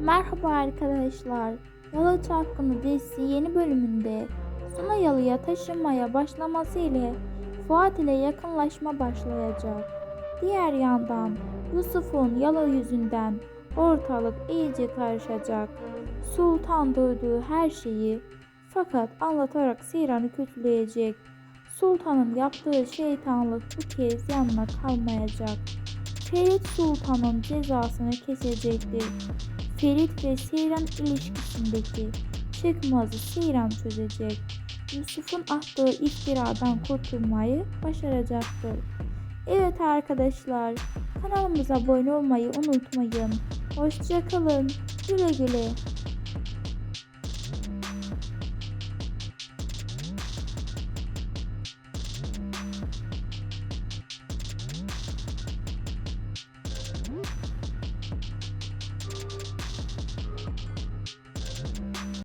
Merhaba arkadaşlar. Yalı Çapkını dizisi yeni bölümünde Suna Yalı'ya taşınmaya başlaması ile Fuat ile yakınlaşma başlayacak. Diğer yandan Yusuf'un Yalı yüzünden ortalık iyice karışacak. Sultan duyduğu her şeyi fakat anlatarak Seyran'ı kötüleyecek. Sultanın yaptığı şeytanlık bu kez yanına kalmayacak. Ferit Sultan'ın cezasını kesecektir. Ferit ve Seyran ilişkisindeki çıkmazı Seyran çözecek. Yusuf'un attığı iftiradan kurtulmayı başaracaktır. Evet arkadaşlar kanalımıza abone olmayı unutmayın. Hoşçakalın. Güle güle.